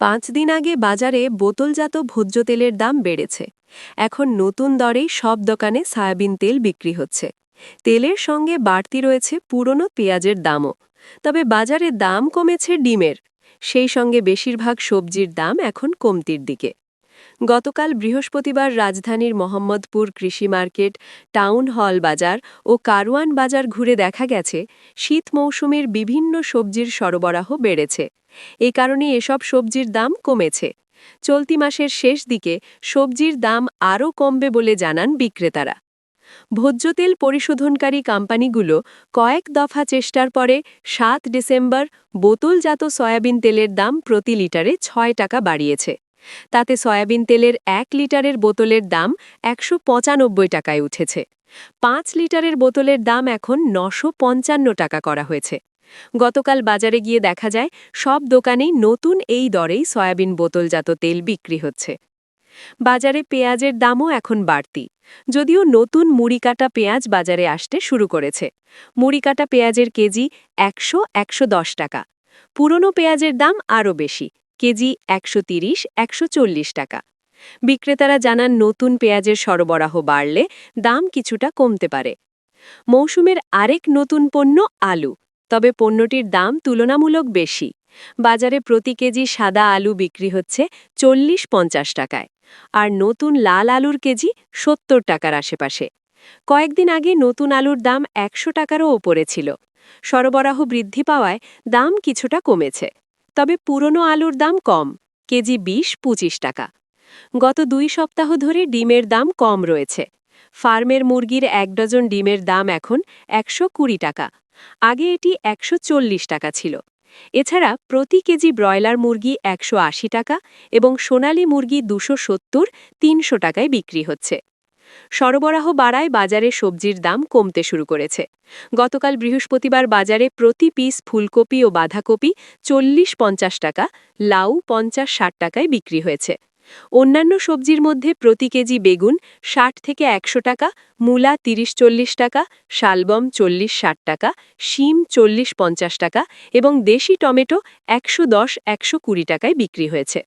পাঁচ দিন আগে বাজারে বোতলজাত ভোজ্য তেলের দাম বেড়েছে। এখন নতুন দরেই সব দোকানে সয়াবিন তেল বিক্রি হচ্ছে। তেলের সঙ্গে বাড়তি রয়েছে পুরনো পেঁয়াজের দামও। তবে বাজারে দাম কমেছে ডিমের। সেই সঙ্গে বেশিরভাগ সবজির দাম এখন কমতির দিকে। গতকাল বৃহস্পতিবার রাজধানীর মোহাম্মদপুর কৃষি মার্কেট, টাউন হল বাজার ও কারওয়ান বাজার ঘুরে দেখা গেছে, শীত মৌসুমের বিভিন্ন সবজির সরবরাহ বেড়েছে। এ কারণে এসব সবজির দাম কমেছে। চলতি মাসের শেষ দিকে সবজির দাম আরও কমবে বলে জানান বিক্রেতারা। ভোজ্য তেল পরিশোধনকারী কোম্পানিগুলো কয়েক দফা চেষ্টার পরে সাত ডিসেম্বর বোতলজাত সয়াবিন তেলের দাম প্রতি লিটারে ছয় টাকা বাড়িয়েছে। তাতে সয়াবিন তেলের এক লিটারের বোতলের দাম একশো পঁচানব্বই টাকায় উঠেছে। পাঁচ লিটারের বোতলের দাম এখন নশো টাকা করা হয়েছে। গতকাল বাজারে গিয়ে দেখা যায়, সব দোকানেই নতুন এই দরেই সয়াবিন বোতলজাত তেল বিক্রি হচ্ছে। বাজারে পেঁয়াজের দামও এখন বাড়তি। যদিও নতুন মুড়িকাটা পেঁয়াজ বাজারে আসতে শুরু করেছে। মুড়িকাটা পেঁয়াজের কেজি একশো একশো টাকা। পুরনো পেঁয়াজের দাম আরও বেশি। কেজি একশো তিরিশ, একশো চল্লিশ টাকা। বিক্রেতারা জানান, নতুন পেঁয়াজের সরবরাহ বাড়লে দাম কিছুটা কমতে পারে। মৌসুমের আরেক নতুন পণ্য আলু। তবে পণ্যটির দাম তুলনামূলক বেশি। বাজারে প্রতি কেজি সাদা আলু বিক্রি হচ্ছে চল্লিশ পঞ্চাশ টাকায়। আর নতুন লাল আলুর কেজি সত্তর টাকার আশেপাশে। কয়েকদিন আগে নতুন আলুর দাম একশো টাকারও ওপরে ছিল। সরবরাহ বৃদ্ধি পাওয়ায় দাম কিছুটা কমেছে। তবে পুরনো আলুর দাম কম, কেজি বিশ পঁচিশ টাকা। গত দুই সপ্তাহ ধরে ডিমের দাম কম রয়েছে। ফার্মের মুরগির এক ডজন ডিমের দাম এখন একশো কুড়ি টাকা, আগে এটি একশো চল্লিশ টাকা ছিল। এছাড়া প্রতি কেজি ব্রয়লার মুরগি একশো আশি টাকা এবং সোনালী মুরগি দুশো সত্তর, তিনশো টাকায় বিক্রি হচ্ছে। সরবরাহ বাড়ায় বাজারে সবজির দাম কমতে শুরু করেছে। গতকাল বৃহস্পতিবার বাজারে প্রতি পিস ফুলকপি ও বাঁধাকপি চল্লিশ পঞ্চাশ টাকা, লাউ পঞ্চাশ ষাট টাকায় বিক্রি হয়েছে। অন্যান্য সবজির মধ্যে প্রতি কেজি বেগুন ষাট থেকে একশো টাকা, মূলা তিরিশ চল্লিশ টাকা, শালবম চল্লিশ ষাট টাকা, শিম চল্লিশ পঞ্চাশ টাকা এবং দেশি টমেটো একশো দশ একশো কুড়ি টাকায় বিক্রি হয়েছে।